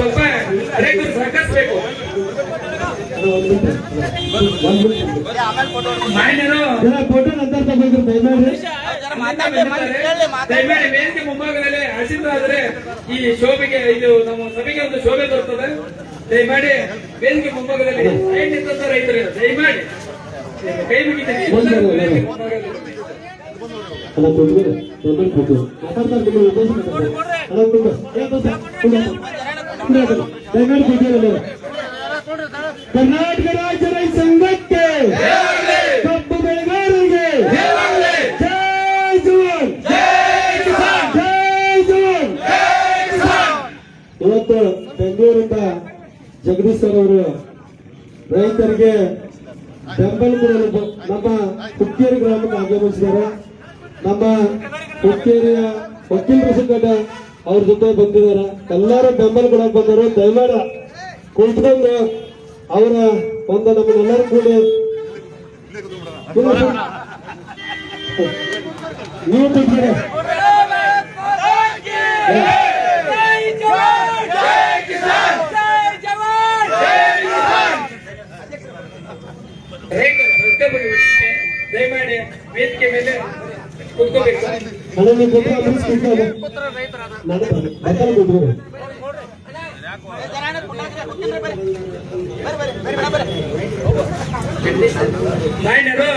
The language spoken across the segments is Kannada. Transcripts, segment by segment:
ಸ್ವಲ್ಪ ರೈತರು ಸಹಕರಿಸಬೇಕು ದಯಮಾಡಿ ವೇದಿಕೆ ಮುಂಭಾಗದಲ್ಲಿ ಆಶೀರ್ವಾದರೆ ಈ ಶೋಭೆಗೆ ಇದು ನಮ್ಮ ಸಭೆಗೆ ಒಂದು ಶೋಭೆ ಬರ್ತದೆ ದಯಮಾಡಿ ವೇದಿಕೆ ಮುಂಭಾಗದಲ್ಲಿ ರೈತರು ದಯಮಾಡಿ ಕೈ ಮುಗಿತೀನಿ. ಅಲ್ಲ ಮಾತಾಡ್ತಾರೆ ನಿಮ್ಮ ಉದ್ದೇಶ ಮಾತಾಡ್ತಾರೆ ಅಲ್ಲ ಏ ಬೆಂಗಳೂರು ಕೊಟ್ಟಿರಲ್ಲ ಕರ್ನಾಟಕ ರಾಜ್ಯ ರೈತ ಸಂಘಕ್ಕೆ ಕಬ್ಬು ಬೆಳೆಗಾರರಿಗೆ ಜೈ ಜವಾನ್. ಜೈ ಜವಾನ್. ಇವತ್ತು ಬೆಂಗಳೂರಿಂದ ಜಗದೀಶ್ ಸರ್ ಅವರು ರೈತರಿಗೆ ಬೆಂಬಲ ಕೊಡಲು ನಮ್ಮ ಹುಕ್ಕೇರಿ ಗ್ರಾಮಕ್ಕೆ ಆಗಮಿಸಿದ್ದಾರೆ ನಮ್ಮ ಹುಕ್ಕೇರಿಯ ವಕೀಲರ ಸಂಘಟ ಅವ್ರ ಜೊತೆ ಬಂದಿದ್ದಾರೆ. ಎಲ್ಲರೂ ಬೆಂಬಲ ಕೊಡಕ್ ಬಂದರು ದಯಮಾಡ ಕುಳಿತುಕೊಂಡು ಅವರ ಒಂದು ನಮ್ಮನ್ನೆಲ್ಲರೂ ಕೂಡಿ. ದಯಮಾಡಿ ವೇದಿಕೆ ಮೇಲೆ ಕುತ್ಕೋಬೇಕು ನೀವು ಕೂತ್ಕೊಳ್ಳಿ, please ಕೂತ್ಕೊಳ್ಳಿ. ನಾನು ಬರ್ತೇನೆ ಕೂತ್ಕೊಳ್ಳಿ. ನಾಯನರು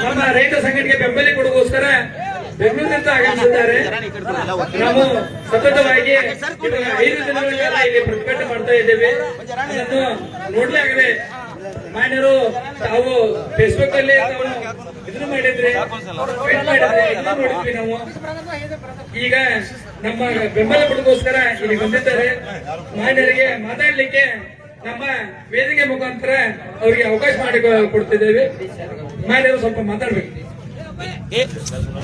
ನಮ್ಮ ರೈತ ಸಂಘಟನೆಗೆ ಬೆಂಬಲ ಕೊಡಗೋಸ್ಕರ ಬೆಂಗಳೂರಿನಿಂದ ಆಗಮಿಸಿದ್ದಾರೆ ನಾವು ಸತತವಾಗಿ ಐದು ದಿನಗಳಿಗೆಲ್ಲ ಇಲ್ಲಿ ಪ್ರತಿಭಟನೆ ಮಾಡ್ತಾ ಇದ್ದೇವೆ ಅದನ್ನು ನೋಡ್ಲಾಗದೆ ಮಾನ್ಯರು ತಾವು ಫೇಸ್ಬುಕ್ ಅಲ್ಲಿ ತಾವು ಇದನ್ನು ಮಾಡಿದ್ರಿ ಟ್ವೀಟ್ ಮಾಡಿದ್ರಿ ಇದನ್ನು ನೋಡಿದ್ವಿ ನಾವು ಈಗ ನಮ್ಮ ಬೆಂಬಲ ಕೊಡೋಗೋಸ್ಕರ ಇಲ್ಲಿ ಬಂದಿದ್ದಾರೆ ಮಾನ್ಯರಿಗೆ ಮಾತಾಡ್ಲಿಕ್ಕೆ ನಮ್ಮ ವೇದಿಕೆ ಮುಖಾಂತರ ಅವರಿಗೆ ಅವಕಾಶ ಮಾಡಿ ಕೊಡ್ತಿದ್ದೇವೆ ಮಾನ್ಯರು ಸ್ವಲ್ಪ ಮಾತಾಡ್ಬೇಕು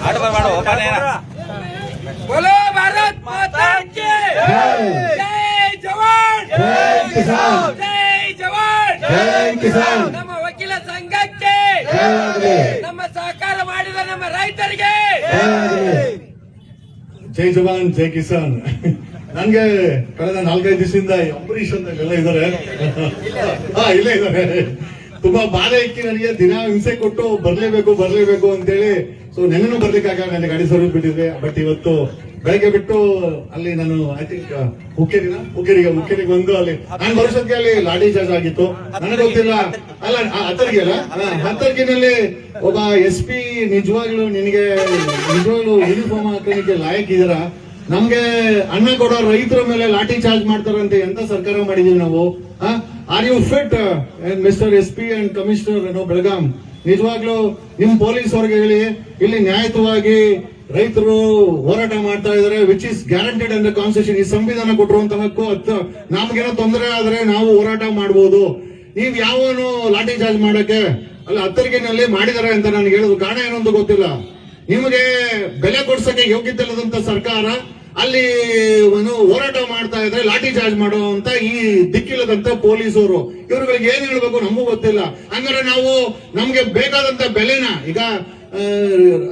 ಆಟ ಮಾಡು ಒಬ್ಬನೇನ बोलो भारत माता की जय जवान ಜೈ ಕಿಸಾನ್ ಜೈ ಜವಾನ್ ಜೈ ಕಿಸಾನ್ ನಮ್ಮ ವಕೀಲ ಸಂಘಕ್ಕೆ ಜೈ ನಮ್ಮ ರೈತರಿಗೆ! ಜೈ ಜವಾನ್, ಜೈ ಕಿಸಾನ್. ನನ್ಗೆ ಕಳೆದ ನಾಲ್ಕೈದು ದಿವಸದಿಂದ ಅಂಬರೀಷ್ ಅಂತ ಎಲ್ಲ ಇದ್ದಾರೆ. ಹಾ, ಇಲ್ಲೇ ಇದ್ದಾರೆ. ತುಂಬಾ ಬಾಧೆ ಇಕ್ಕಿ ನನಗೆ. ದಿನ ಹಿಂಸೆ ಕೊಟ್ಟು ಬರ್ಲೇಬೇಕು ಬರ್ಲೇಬೇಕು ಅಂತೇಳಿ. ಸೊ ನೆನ್ನೆನೂ ಬರ್ಲಿಕ್ಕಾಗ ನನಗೆ ಗಾಡಿ ಸರ್ವಿಸ್ ಬಿಟ್ಟಿದ್ರೆ. ಬಟ್ ಇವತ್ತು ಬೆಳಗ್ಗೆ ಬಿಟ್ಟು ಅಲ್ಲಿ ನಾನು ಐ ತಿಂಕ್ ಹುಕ್ಕೇರಿನ ಹುಕ್ಕೇರಿಗೆ ಹುಕ್ಕೇರಿಗೆ ಬಂದು ಅಲ್ಲಿ, ನಾನು ಬರೋಸಕ್ಕೆ ಅಲ್ಲಿ ಲಾಡಿ ಚಾರ್ಜ್ ಆಗಿತ್ತು. ನನಗೆ ಗೊತ್ತಿಲ್ಲ. ಅಲ್ಲ ಹತ್ತರಿಗೆ ಅಲ್ಲ? ಹತ್ತರ್ಗಿನಲ್ಲಿ ಒಬ್ಬ ಎಸ್ ಪಿ ನಿಜವಾಗ್ಲು ನಿನಗೆ, ನಿಜವಾಗ್ಲು ಯೂನಿಫಾರ್ಮ್ ಹಾಕೋದಕ್ಕೆ ಲಾಯಕ್ ನಮ್ಗೆ ಅಣ್ಣ ಕೊಡೋ ರೈತರ ಮೇಲೆ ಲಾಠಿ ಚಾರ್ಜ್ ಮಾಡ್ತಾರಂತೆ. ಎಂತ ಸರ್ಕಾರ ಮಾಡಿದೀವಿ ನಾವು? Are you fit mister S P and commissioner Belgaum ನಿಜವಾಗ್ಲೂ ನಿಮ್ ಪೊಲೀಸ್ ಅವ್ರಿಗೆ ಹೇಳಿ, ಇಲ್ಲಿ ನ್ಯಾಯಯುತವಾಗಿ ರೈತರು ಹೋರಾಟ ಮಾಡ್ತಾ ಇದಾರೆ ವಿಚ್ ಇಸ್ ಗ್ಯಾರಂಟೆಡ್ ಅಂದ್ರೆ ಕಾನ್ಸ್ಟಿಟ್ಯೂಷನ್ ಈ ಸಂವಿಧಾನ ಕೊಟ್ಟಿರುವಂತ ಹಕ್ಕು, ಹತ್ತು. ನಮ್ಗೇನೋ ತೊಂದರೆ ಆದ್ರೆ ನಾವು ಹೋರಾಟ ಮಾಡಬಹುದು ನೀವ್ ಯಾವನು ಲಾಠಿ ಚಾರ್ಜ್ ಮಾಡಕ್ಕೆ? ಅಲ್ಲ, ಹತ್ತರಿಗೆನಲ್ಲಿ ಮಾಡಿದಾರೆ ಅಂತ ನನಗೆ ಹೇಳೋದು ಕಾರಣ ಏನು ಅಂತ ಗೊತ್ತಿಲ್ಲ. ನಿಮಗೆ ಬೆಲೆ ಕೊಡ್ಸಕ್ಕೆ ಯೋಗ್ಯತೆ ಇಲ್ಲದಂತ ಸರ್ಕಾರ ಅಲ್ಲಿ ಒಂದು ಹೋರಾಟ ಮಾಡ್ತಾ ಇದ್ರೆ ಲಾಠಿ ಚಾರ್ಜ್ ಮಾಡುವಂತ ಈ ದಿಕ್ಕಿಲ್ಲದಂತ ಪೊಲೀಸರು. ಇವ್ರುಗಳಿಗೆ ಏನ್ ಹೇಳ್ಬೇಕು ನಮಗೂ ಗೊತ್ತಿಲ್ಲ. ಹಂಗಾರೆ ನಾವು ನಮ್ಗೆ ಬೇಕಾದಂತ ಬೆಲೆನ, ಈಗ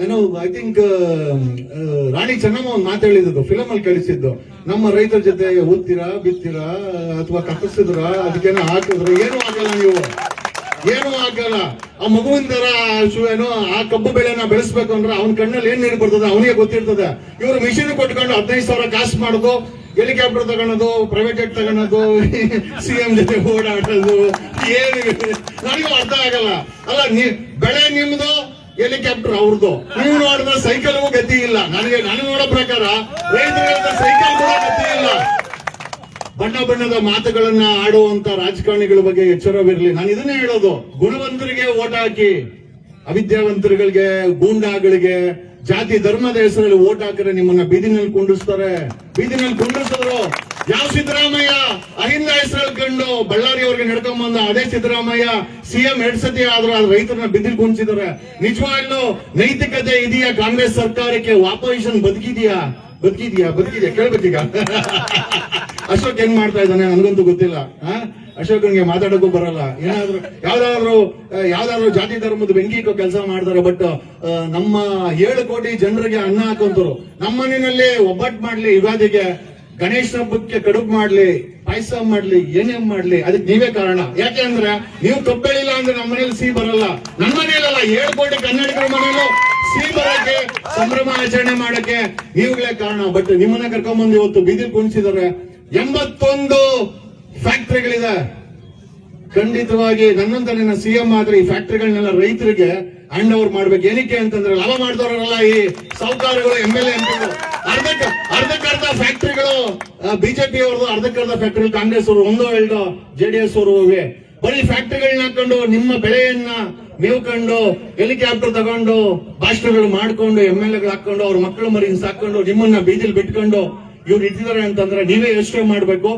ಏನೋ ಐ ಥಿಂಕ್ ರಾಣಿ ಚೆನ್ನಮ್ಮ ಒಂದು ಮಾತು ಹೇಳಿದ್ದು ಫಿಲಮ್ ಅಲ್ಲಿ ಕಳಿಸಿದ್ದು. ನಮ್ಮ ರೈತರ ಜೊತೆ ಓದ್ತೀರಾ, ಬಿತ್ತೀರಾ, ಅಥವಾ ಕಟ್ಟಿಸಿದ್ರ ಅದಕ್ಕೇನೋ ಹಾಕಿದ್ರ, ಏನು ಆಗಲ್ಲ ನೀವು. ಏನು ಆಗಲ್ಲ. ಆ ಮಗುವಿನ ತರ ಏನೋ, ಆ ಕಬ್ಬು ಬೆಳೆನ ಬೆಳೆಸ್ಬೇಕು ಅಂದ್ರೆ ಅವನ ಕಣ್ಣಲ್ಲಿ ಏನ್ ನೀರು ಬರ್ತದೆ ಅವನಿಗೆ ಗೊತ್ತಿರ್ತದೆ. ಇವರು ಮಿಷಿನ್ ಕೊಟ್ಕೊಂಡು ಹದಿನೈದು ಸಾವಿರ ಕಾಸು ಮಾಡೋದು ಹೆಲಿಕಾಪ್ಟರ್ ತಗೊಳೋದು ಪ್ರೈವೇಟ್ ಜೆಟ್ ತಗೊಳೋದು ಸಿಎಂ ಜೊತೆ ಓಡಾಡೋದು ಏನು ನನಗೂ ಅರ್ಥ ಆಗಲ್ಲ. ಅಲ್ಲ, ನೀ, ಬೆಳೆ ನಿಮ್ದು ಹೆಲಿಕಾಪ್ಟರ್ ಅವ್ರದ್ದು ನೀವು ನೋಡಿದ್ರೆ ಸೈಕಲ್ಗೂ ಗತಿ ಇಲ್ಲ. ನನಗೆ ನಾನು ನೋಡೋ ಪ್ರಕಾರ ರೈತರಿಗೆ ಸೈಕಲ್ ಗತಿ ಇಲ್ಲ. ಬಣ್ಣ ಬಣ್ಣದ ಮಾತುಗಳನ್ನ ಆಡುವಂತ ರಾಜಕಾರಣಿಗಳ ಬಗ್ಗೆ ಎಚ್ಚರವಿರಲಿ. ನಾನು ಇದನ್ನೇ ಹೇಳೋದು. ಗುಣವಂತರಿಗೆ ಓಟ್ ಹಾಕಿ, ಅವಿದ್ಯಾವಂತರುಗಳಿಗೆ, ಗೂಂಡಾಗಳಿಗೆ, ಜಾತಿ ಧರ್ಮದ ಹೆಸರಲ್ಲಿ ಓಟ್ ಹಾಕಿದ್ರೆ ನಿಮ್ಮನ್ನ ಬೀದಿನಲ್ಲಿ ಕುಂಡಿಸ್ತಾರೆ. ಬೀದಿನಲ್ಲಿ ಕುಂಡಿಸಿದ್ರು. ಯಾವ ಸಿದ್ದರಾಮಯ್ಯ? ಅಹಿಂದ ಹೆಸರಲ್ಲಿ ಕಂಡು ಬಳ್ಳಾರಿ ಅವ್ರಿಗೆ ನಡ್ಕೊಂಡ್ ಬಂದ ಅದೇ ಸಿದ್ದರಾಮಯ್ಯ, ಸಿಎಂ ಎರಡ್ ಸತಿ ಆದ್ರೂ ಅದ್ರ ರೈತರನ್ನ ಬಿದ್ದಿಲ್ ಕುಣಿಸಿದ್ದಾರೆ ನಿಜವಾಗ್ಲೂ ನೈತಿಕತೆ ಇದೆಯಾ ಕಾಂಗ್ರೆಸ್ ಸರ್ಕಾರಕ್ಕೆ? ಆಪೋಸಿಷನ್ ಬದುಕಿದ್ಯಾ? ಬದುಕಿದ್ಯಾ? ಬದುಕಿದ್ಯಾ? ಕೇಳ್ಬೇಕೀಗ. ಅಶೋಕ್ ಏನ್ ಮಾಡ್ತಾ ಇದ್ದಾನೆ? ನನ್ಗಂತೂ ಗೊತ್ತಿಲ್ಲ? ಅಶೋಕನ್ಗೆ ಮಾತಾಡೋಕ್ಕೂ ಬರಲ್ಲ. ಏನಾದ್ರು ಯಾವ್ದಾದ್ರು ಯಾವ್ದಾದ್ರು ಜಾತಿ ಧರ್ಮದ ಬೆಂಕಿ ಇಕ್ಕೋ ಕೆಲಸ ಮಾಡ್ತಾರೆ ಬಟ್ ನಮ್ಮ ಏಳು ಕೋಟಿ ಜನರಿಗೆ ಅನ್ನ ಹಾಕೊಂತರು ನಮ್ಮ ಮನೆಯಲ್ಲಿ ಒಬ್ಬಟ್ಟು ಮಾಡ್ಲಿ ಯುಗಾದಿಗೆ ಗಣೇಶ ಹಬ್ಬಕ್ಕೆ ಕಡುಬು ಮಾಡ್ಲಿ, ಪಾಯಸ ಮಾಡ್ಲಿ ಏನೇ ಮಾಡ್ಲಿ, ಅದಕ್ಕೆ ನೀವೇ ಕಾರಣ. ಯಾಕೆಂದ್ರೆ ನೀವು ಕಬ್ಬೆಳಿಲ್ಲ ಅಂದ್ರೆ ನಮ್ಮ ಮನೇಲಿ ಸಿಹಿ ಬರಲ್ಲ. ನನ್ನ ಮನೇಲಲ್ಲ ಏಳು ಕೋಟಿ ಕನ್ನಡಿಗರ ಮನೇಲೂ ಸಿಹಿ ಬರಕ್ಕೆ, ಸಂಭ್ರಮ ಆಚರಣೆ ಮಾಡಕ್ಕೆ ನೀವುಗಳೇ ಕಾರಣ. ಬಟ್ ನಿಮ್ಮನ್ನ ಕರ್ಕೊಂಡ್ಬಂದು ಇವತ್ತು ಬೀದಿ ಕುಣಿಸಿದಾರೆ ಎಂಬತ್ತೊಂದು ಫ್ಯಾಕ್ಟರಿಗಳಿದೆ ಖಂಡಿತವಾಗಿ ನನ್ನಂತ ಸಿ ಸಿಎಂ ಆದ್ರೆ ಈ ಫ್ಯಾಕ್ಟ್ರಿಗಳನ್ನೆಲ್ಲ ರೈತರಿಗೆ ಓವರ್ ಮಾಡ್ಬೇಕು. ಏನಕ್ಕೆ ಅಂತಂದ್ರೆ ಲಾಭ ಮಾಡ್ದವ್ರಲ್ಲ ಈ ಸಾಹುಕಾರಗಳು ಎಂ ಎಲ್ ಎ ಅರ್ಧಕ್ಕೆ ಅರ್ಧಕ್ಕರ್ಧ ಫ್ಯಾಕ್ಟರಿಗಳು ಬಿಜೆಪಿ ಅವ್ರದ್ದು ಅರ್ಧಕ್ಕರ್ಧ ಫ್ಯಾಕ್ಟರಿ ಕಾಂಗ್ರೆಸ್ ಅವರು, ಒಂದೋ ಎರಡೋ ಜೆಡಿಎಸ್ ಅವರು ಹೋಗಿ. ಬರೀ ಫ್ಯಾಕ್ಟ್ರಿಗಳನ್ನ ಹಾಕೊಂಡು ನಿಮ್ಮ ಬೆಳೆಯನ್ನ ಮೇವ್ಕೊಂಡು ಹೆಲಿಕಾಪ್ಟರ್ ತಗೊಂಡು ಭಾಷಣಗಳು ಮಾಡ್ಕೊಂಡು ಎಂ ಎಲ್ ಎಗಳು ಹಾಕೊಂಡು, ಅವ್ರ ಮಕ್ಕಳು ಮರಿ ಸಾಕೊಂಡು ನಿಮ್ಮನ್ನ ಬೀದಿಲ್ ಬಿಟ್ಕೊಂಡು ಇವ್ರು ಇಟ್ಟಿದ್ದಾರೆ ಅಂತಂದ್ರೆ ನೀವೇ ಯೋಚನೆ ಮಾಡ್ಬೇಕು.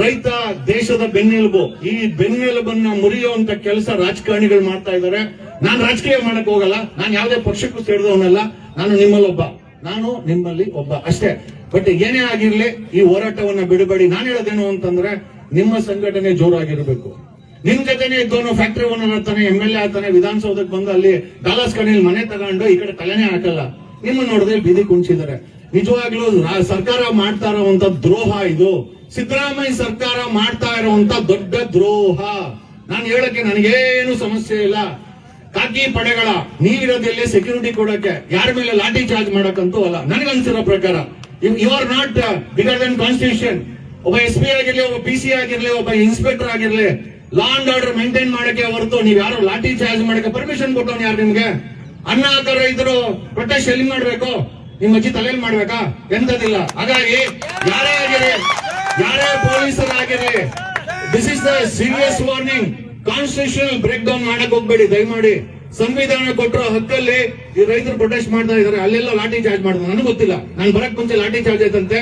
ರೈತ ದೇಶದ ಬೆನ್ನೆಲುಬು. ಈ ಬೆನ್ನೆಲುಬನ್ನ ಮುರಿಯುವಂತ ಕೆಲಸ ರಾಜಕಾರಣಿಗಳು ಮಾಡ್ತಾ ಇದ್ದಾರೆ. ನಾನು ರಾಜಕೀಯ ಮಾಡಕ್ ಹೋಗಲ್ಲ. ನಾನು ಯಾವುದೇ ಪಕ್ಷಕ್ಕೂ ಸೇರಿದವನಲ್ಲ. ನಾನು ನಿಮ್ಮಲ್ಲೊಬ್ಬ ನಾನು ನಿಮ್ಮಲ್ಲಿ ಒಬ್ಬ ಅಷ್ಟೇ. ಬಟ್ ಏನೇ ಆಗಿರ್ಲಿ, ಈ ಹೋರಾಟವನ್ನ ಬಿಡಬೇಡಿ. ನಾನು ಹೇಳೋದೇನು ಅಂತಂದ್ರೆ, ನಿಮ್ಮ ಸಂಘಟನೆ ಜೋರಾಗಿರ್ಬೇಕು. ನಿಮ್ ಜೊತೆನೆ ಇದ್ದವನು ಫ್ಯಾಕ್ಟರಿ ಓನರ್ ಆಗ್ತಾನೆ ಎಂ ಎಲ್ ಎ ಆಗ್ತಾನೆ, ವಿಧಾನಸೌಧಕ್ಕೆ ಬಂದು ಅಲ್ಲಿ ಡಾಲರ್ಸ್ ಕಣಿಲ್ ಮನೆ ತಗೊಂಡು ಈ ಕಡೆ ತಲೆನೇ ಹಾಕಲ್ಲ. ನಿಮ್ಮ ನೋಡಿದ್ರೆ ಬೀದಿ ಕುಂಚಿದ್ದಾರೆ. ನಿಜವಾಗ್ಲೂ ಸರ್ಕಾರ ಮಾಡ್ತಾ ಇರುವಂತ ದ್ರೋಹ ಇದು. ಸಿದ್ದರಾಮಯ್ಯ ಸರ್ಕಾರ ಮಾಡ್ತಾ ಇರುವಂತ ದೊಡ್ಡ ದ್ರೋಹ. ನಾನು ಹೇಳಕ್ಕೆ ನನಗೇನು ಸಮಸ್ಯೆ ಇಲ್ಲ. ಕಾಕಿ ಪಡೆಗಳ ನೀವಿರೋದೆಲ್ಲಿ ಸೆಕ್ಯೂರಿಟಿ ಕೊಡಕ್ಕೆ ಯಾರ ಮೇಲೆ ಲಾಠಿ ಚಾರ್ಜ್ ಮಾಡಕ್ಕಂತೂ ಅಲ್ಲ. ನನಗನ್ಸಿರೋ ಪ್ರಕಾರ you are not bigger than constitution ಒಬ್ಬ ಎಸ್ ಪಿ ಆಗಿರ್ಲಿ, ಒಬ್ಬ ಪಿ ಸಿ ಆಗಿರ್ಲಿ, ಒಬ್ಬ ಇನ್ಸ್ಪೆಕ್ಟರ್ ಆಗಿರ್ಲಿ ಲಾ ಅಂಡ್ ಆರ್ಡರ್ ಮೇಂಟೈನ್ ಮಾಡಕ್ಕೆ ಹೊರತು ನೀವ್ ಯಾರು ಲಾಠಿ ಚಾರ್ಜ್ ಮಾಡಕ್ಕೆ ಪರ್ಮಿಷನ್ ಕೊಟ್ಟವನು ಯಾರು ನಿಮ್ಗೆ? ಅನ್ನ ಆತರ ಇದ್ರು ಪ್ರೊಟೆಸ್ಟ್ ಎಲ್ಲಿ ಮಾಡ್ಬೇಕು? ನಿಮ್ಮ ಅಜ್ಜಿ ತಲೆಯಲ್ಲಿ ಮಾಡ್ಬೇಕಾ? ಎಂತದಿಲ್ಲ ಹಾಗಾಗಿ ಯಾರೇ ಆಗಿರಿ ಯಾರೇ ಪೊಲೀಸರಾಗಿರ್ಲಿ this is the serious warning constitutional break down ಮಾಡಕ್ ಹೋಗ್ಬೇಡಿ, ದಯಮಾಡಿ. ಸಂವಿಧಾನ ಕೊಟ್ಟರೋ ಹಕ್ಕಲ್ಲಿ ಈ ರೈತರು ಪ್ರೊಟೆಸ್ಟ್ ಮಾಡ್ತಾ ಇದಾರೆ ಅಲ್ಲೆಲ್ಲ ಲಾಠಿ ಚಾರ್ಜ್ ಮಾಡಿದ್ರು. ನನಗೆ ಗೊತ್ತಿಲ್ಲ. ನಾನು ಬರಕ್ ಮುಂಚೆ ಲಾಠಿ ಚಾರ್ಜ್ ಆಯ್ತಂತೆ.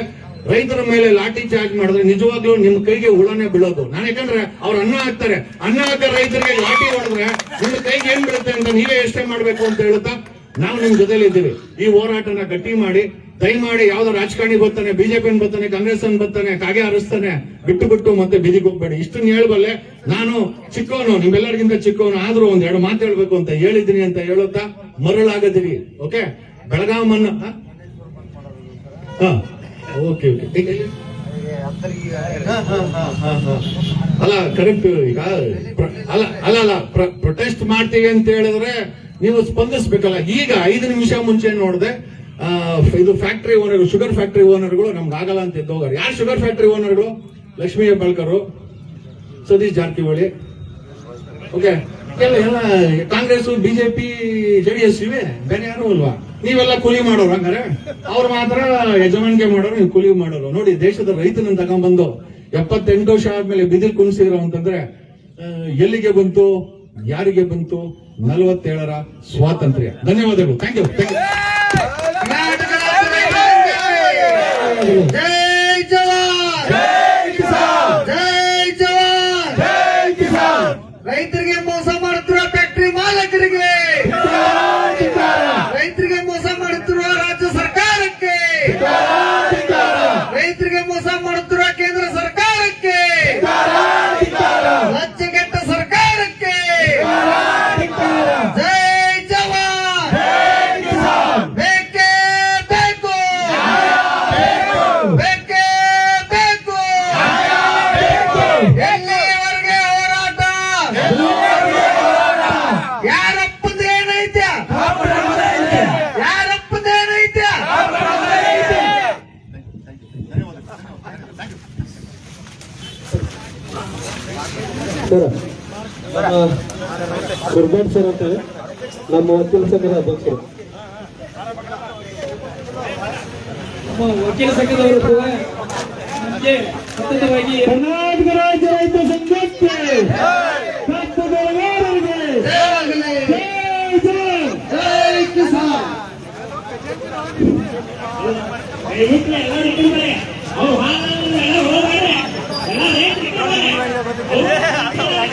ರೈತರ ಮೇಲೆ ಲಾಠಿ ಚಾರ್ಜ್ ಮಾಡಿದ್ರೆ ನಿಜವಾಗ್ಲೂ ನಿಮ್ ಕೈಗೆ ಹುಳನೇ ಬೀಳೋದು. ನಾನು ಯಾಕಂದ್ರೆ ಅವ್ರು ಅನ್ನ ಹಾಕ್ತಾರೆ. ಅನ್ನ ಹಾಕ ರೈತರಿಗೆ ಲಾಠಿ ಹೊಡೆದ್ರೆ ನಿಮ್ಮ ಕೈಗೆ ಏನ್ ಬೀಳುತ್ತೆ ಅಂತ ನೀವೇ ಎಷ್ಟೇ ಮಾಡ್ಬೇಕು ಅಂತ ಹೇಳುತ್ತಾ, ನಾವು ನಿಮ್ ಜೊತೆಲಿ ಇದ್ದೀವಿ ಈ ಹೋರಾಟನ ಗಟ್ಟಿ ಮಾಡಿ ದಯಮಾಡಿ ಯಾವ್ದೋ ರಾಜಕಾರಣಿ ಬರ್ತಾನೆ ಬಿಜೆಪಿ ಬರ್ತಾನೆ ಕಾಂಗ್ರೆಸ್ ಅನ್ ಬರ್ತಾನೆ, ಕಾಗೆ ಹರಿಸ್ತಾನೆ, ಬಿಟ್ಟು ಬಿಟ್ಟು ಮತ್ತೆ ಬೀದಿಗೆ ಹೋಗ್ಬೇಡಿ. ಇಷ್ಟನ್ನ ಹೇಳ್ಬಲ್ಲೆ ನಾನು ಚಿಕ್ಕವನು, ನಿಮ್ಮೆಲ್ಲರಿಗಿಂತ ಚಿಕ್ಕವನು, ಆದ್ರೂ ಒಂದ್ ಎರಡು ಮಾತು ಹೇಳ್ಬೇಕು ಅಂತ ಹೇಳಿದ್ದೀನಿ ಅಂತ ಹೇಳುತ್ತಾ ಮರಳಾಗದಿರಿ, ಓಕೆ? ಬೆಳಗಾಮನ್ನ ಹಾ? ಓಕೆ ಓಕೆ ಅಲ್ಲ ಕರೆಕ್ಟ್ ಈಗ ಅಲ್ಲ ಅಲ್ಲ ಅಲ್ಲ ಪ್ರೊಟೆಸ್ಟ್ ಮಾಡ್ತೀವಿ ಅಂತ ಹೇಳಿದ್ರೆ ನೀವು ಸ್ಪಂದಿಸ್ಬೇಕಲ್ಲ. ಈಗ ಐದು ನಿಮಿಷ ಮುಂಚೆ ನೋಡಿದೆ ಇದು ಫ್ಯಾಕ್ಟರಿ ಓನರ್ ಶುಗರ್ ಫ್ಯಾಕ್ಟರಿ ಓನರ್ಗಳು ನಮ್ಗೆ ಆಗಲ್ಲ ಅಂತ ಎದ್ದೋಗಾರ ಯಾರು ಶುಗರ್ ಫ್ಯಾಕ್ಟ್ರಿ ಓನರ್ಗಳು ಲಕ್ಷ್ಮೀ ಹೆಬ್ಬಾಳ್ಕರು ಸತೀಶ್ ಜಾರಕಿಹೊಳಿ. ಓಕೆ ಎಲ್ಲ ಎಲ್ಲ ಕಾಂಗ್ರೆಸ್ ಬಿಜೆಪಿ, ಜೆಡಿಎಸ್ ಇವೆ. ಬೇರೆ ಯಾರು ಅಲ್ವಾ ನೀವೆಲ್ಲ ಕೂಲಿ ಮಾಡೋರು ಹಂಗಾರೆ? ಅವ್ರು ಮಾತ್ರ ಯಜಮಾನಿಕೆ ಮಾಡೋರು, ನೀವು ಕೂಲಿ ಮಾಡೋರು. ನೋಡಿ, ದೇಶದ ರೈತನ ತಗೊಂಡ್ಬಂದು ಎಪ್ಪತ್ತೆಂಟು ವರ್ಷ ಆದ್ಮೇಲೆ ಬಿದಿಲ್ ಕುಣಿಸಿದ್ರು ಅಂತಂದ್ರೆ ಎಲ್ಲಿಗೆ ಬಂತು? ಯಾರಿಗೆ ಬಂತು? ನಲವತ್ತೇಳರ ಸ್ವಾತಂತ್ರ್ಯ. ಧನ್ಯವಾದಗಳು. ಥ್ಯಾಂಕ್ ಯು ಥ್ಯಾಂಕ್ ಯು ಜೈ ಜವಾನ್ ಜೈ ಜವಾನ್ ರೈತರಿಗೆ ಮೋಸ ಮಾಡುತ್ತಿರುವ ಫ್ಯಾಕ್ಟರಿ ಮಾಲಕರಿಗೆ ರೈತರಿಗೆ ಮೋಸ ಮಾಡುತ್ತಿರುವ ರಾಜ್ಯ ಸರ್ಕಾರಕ್ಕೆ ರೈತರಿಗೆ ಮೋಸ ಮಾಡುತ್ತಿರುವ ಕೇಂದ್ರ ಸರ್ಕಾರಕ್ಕೆ ಲಜ್ಜೆಗೆಟ್ಟ ಸರ್ಕಾರಕ್ಕೆ ಜೈ ಜವಾನ್ ಬೇಕೇ ಬೇಕು ಬೇಕೇ ಬೇಕು ಎಲ್ಲಿಯವರೆಗೆ ಹೋರಾಟ ಯಾರಪ್ಪದೇನೈತೆ ಯಾರಪ್ಪದೇನೈತೆ ಸರ್. ನಮ್ಮ ಗುರ್ಬಾಡ್ ಸರ್ ಅಂತ ಹೇಳಿ ನಮ್ಮ ವಕೀಲ ಸಂಘದ ಅಧ್ಯಕ್ಷರು. ನಮ್ಮ ವಕೀಲ ಸಂಘದವರು ಕೂಡ ನಮಗೆ ಸತತವಾಗಿ ಕರ್ನಾಟಕ ರಾಜ್ಯ ರೈತ ಸಂಘಕ್ಕೆ ಕಪ್ಪು ಬೆಳೆಗಾರರಿಗೆ ಜಯವಾಗಲಿ ಜೈ